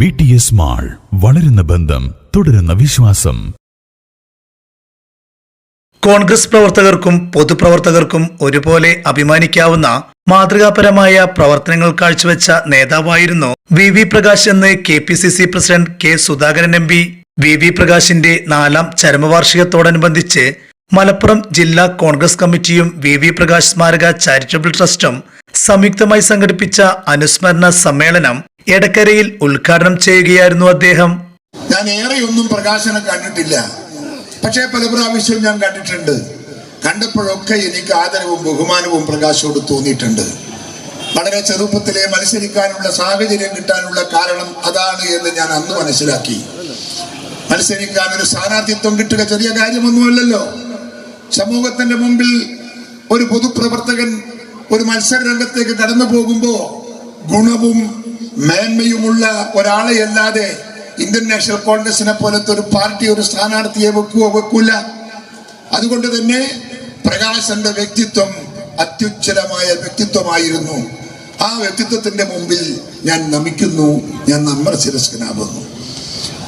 V T S mall വളരുന്ന ബന്ധം തുടരുന്ന വിശ്വാസം. കോൺഗ്രസ് പ്രവർത്തകർക്കും പൊതുപ്രവർത്തകർക്കും ഒരുപോലെ അഭിമാനിക്കാവുന്ന മാതൃകാപരമായ പ്രവർത്തനങ്ങൾ കാഴ്ചവെച്ച നേതാവായിരുന്നു വി വി പ്രകാശ് എന്ന് K P C C president K Sudhakaran M P. V V പ്രകാശിന്റെ നാലാം ചരമവാർഷികത്തോടനുബന്ധിച്ച് മലപ്പുറം ജില്ലാ കോൺഗ്രസ് കമ്മിറ്റിയും വി വി പ്രകാശ് സ്മാരക ചാരിറ്റബിൾ ട്രസ്റ്റും സംയുക്തമായി സംഘടിപ്പിച്ച അനുസ്മരണ സമ്മേളനം എടക്കരയിൽ ഉദ്ഘാടനം ചെയ്യുകയായിരുന്നു അദ്ദേഹം. ഞാൻ ഏറെയൊന്നും പ്രകാശനം കണ്ടിട്ടില്ല. പക്ഷേ പല പ്രാവശ്യവും ഞാൻ കണ്ടിട്ടുണ്ട്. കണ്ടപ്പോഴൊക്കെ എനിക്ക് ആദരവും ബഹുമാനവും പ്രകാശോട് തോന്നിയിട്ടുണ്ട്. വളരെ ചെറുപ്പത്തിലെ മത്സരിക്കാനുള്ള സാഹചര്യം കിട്ടാനുള്ള കാരണം അതാണ് എന്ന് ഞാൻ അന്ന് മനസ്സിലാക്കി. മത്സരിക്കാൻ ഒരു സ്ഥാനാർത്ഥിത്വം കിട്ടുക ചെറിയ കാര്യമൊന്നുമല്ലല്ലോ. സമൂഹത്തിന്റെ മുമ്പിൽ ഒരു പൊതുപ്രവർത്തകൻ ഒരു മത്സര രംഗത്തേക്ക് കടന്നു പോകുമ്പോ ഗുണവും മേന്മയുമുള്ള ഒരാളെ അല്ലാതെ ഇന്ത്യൻ നാഷണൽ കോൺഗ്രസിനെ പോലത്തെ ഒരു പാർട്ടി ഒരു സ്ഥാനാർത്ഥിയെ വെക്കുവോ വെക്കൂല. അതുകൊണ്ട് തന്നെ പ്രകാശന്റെ വ്യക്തിത്വം അത്യുജ്വലമായ വ്യക്തിത്വമായിരുന്നു. ആ വ്യക്തിത്വത്തിന്റെ മുമ്പിൽ ഞാൻ നമിക്കുന്നു ഞാൻ നമ്മർ ശിരസ്കനാവുന്നു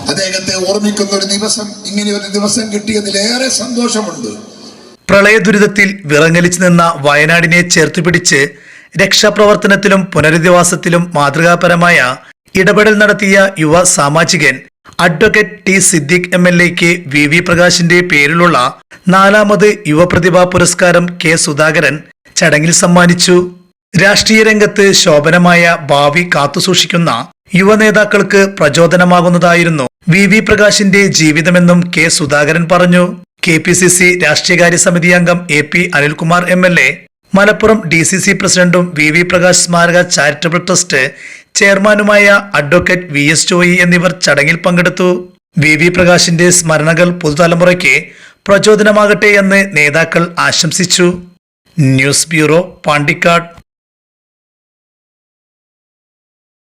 അദ്ദേഹത്തെ ഓർമ്മിക്കുന്ന ഒരു ദിവസം ഇങ്ങനെ ഒരു ദിവസം കിട്ടിയതിലേറെ സന്തോഷമുണ്ട്. പ്രളയ ദുരിതത്തിൽ വിറങ്ങലിച്ചു നിന്ന വയനാടിനെ ചേർത്ത് പിടിച്ച് രക്ഷാപ്രവർത്തനത്തിലും പുനരധിവാസത്തിലും മാതൃകാപരമായ ഇടപെടൽ നടത്തിയ യുവ സാമാജികൻ advocate T Siddique M L എക്ക് വി വി പ്രകാശിന്റെ പേരിലുള്ള നാലാമത് യുവപ്രതിഭാ പുരസ്കാരം കെ സുധാകരൻ ചടങ്ങിൽ സമ്മാനിച്ചു. രാഷ്ട്രീയ രംഗത്ത് ശോഭനമായ ഭാവി കാത്തുസൂക്ഷിക്കുന്ന യുവനേതാക്കൾക്ക് പ്രചോദനമാകുന്നതായിരുന്നു വി വി പ്രകാശിന്റെ ജീവിതമെന്നും കെ സുധാകരൻ പറഞ്ഞു. കെ പി സി സി രാഷ്ട്രീയകാര്യ സമിതി അംഗം A P Anilkumar M L A Malappuram D C C പ്രസിഡന്റും വി വി പ്രകാശ് സ്മാരക ചാരിറ്റബിൾ ട്രസ്റ്റ് ചെയർമാനുമായ അഡ്വക്കേറ്റ് വി എസ് ജോയി എന്നിവർ ചടങ്ങിൽ പങ്കെടുത്തു. വി വി പ്രകാശിന്റെ സ്മരണകൾ പുതുതലമുറയ്ക്ക് പ്രചോദനമാകട്ടെ എന്ന് നേതാക്കൾ ആശംസിച്ചു. News bureau Pandikkad.